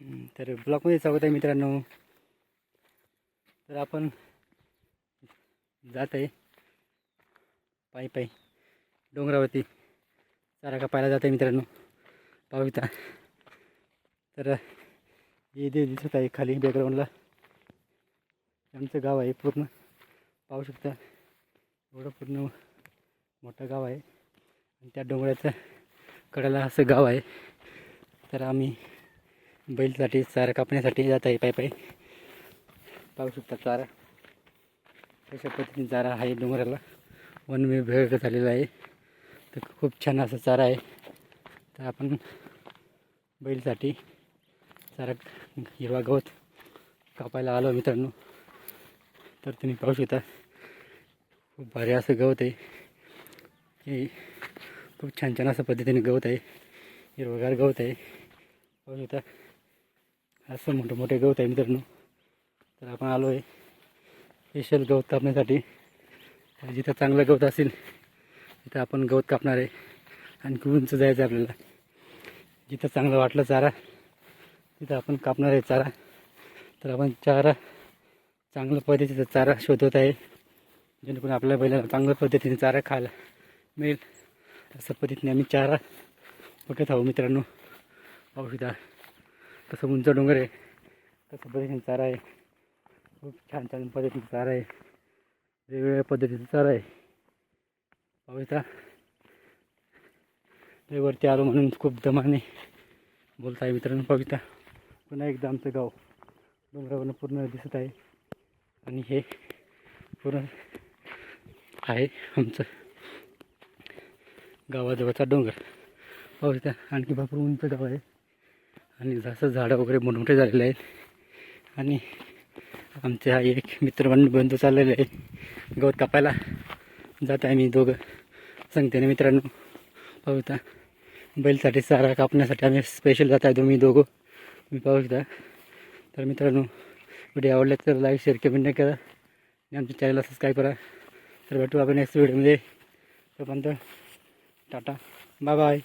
तर ब्लॉकमध्ये स्वागत आहे मित्रांनो. तर आपण जात आहे. पायी पायी. डोंगरावरती चारा कापायला जात आहे मित्रांनो. पाविता तर हे जे दिसत आहे खाली बॅकग्राऊंडला आमचं गाव आहे पूर्ण. पाहू शकता एवढं पूर्ण मोठं गाव आहे. आणि त्या डोंगराच्या कड्याला असं गाव आहे. तर आम्ही बैलसाठी चारा कापण्यासाठी जात आहे पायी पायी. पाहू शकता चारा. अशा पद्धतीने चारा आहे डोंगराला. वन विभाग झालेला आहे. तर खूप छान असा चारा आहे. तर आपण बैलसाठी चारा हिरवा गवत कापायला आलो मित्रांनो. तर तुम्ही पाहू शकता खूप भारी असं गवत आहे. हे खूप छान छान असं पद्धतीने गवत आहे. हिरवगार गवत आहे. पाहू शकता. असं मोठं मोठे गवत आहे मित्रांनो. तर आपण आलो आहे स्पेशल गवत कापण्यासाठी. जिथं चांगलं गवत असेल तिथं आपण गवत कापणार आहे. आणखी उंच जायचं आहे आपल्याला. जिथं चांगलं वाटलं चारा तिथं आपण कापणार आहे चारा. तर आपण चारा चांगल्या पद्धतीचा चारा शोधत आहे. जेणेकरून आपल्या बैलाला चांगल्या पद्धतीने चारा खायला मिळेल. अशा पद्धतीने आम्ही चारा कुठे आहोत मित्रांनो. औषधा तसं कसं उंच डोंगर आहे तसं पद्धतीने चारा आहे. खूप छान छान पद्धतीने चारा आहे. वेगवेगळ्या पद्धतीचा चारा आहे. पाहू ते वरती आलो म्हणून खूप दमाने बोलत आहे मित्रांनो पविता पुन्हा एकदा आमचं गाव डोंगरावरनं पूर्ण दिसत आहे. आणि हे पूर्ण आहे आमचं गावाजवळचा डोंगर. पाहू आणखी भरपूर उंच गाव आहे. आणि जसं झाडं वगैरे मोठमोठे झालेले आहेत. आणि आमचे हा एक मित्र बंधू चाललेले आहे गवत कापायला जात आहे मी दोघं. सांगते ना मित्रांनो. पाहू शकता. बैलसाठी चारा कापण्यासाठी आम्ही स्पेशल जात आहे तुम्ही दोघं. मी पाहू शकता. तर मित्रांनो व्हिडिओ आवडला तर लाईक शेअर कमेंट नाही करा. आणि आमच्या चॅनलला सबस्क्राईब करा. तर भेटू आपण नेक्स्ट व्हिडिओमध्ये तोपर्यंत टाटा. Bye bye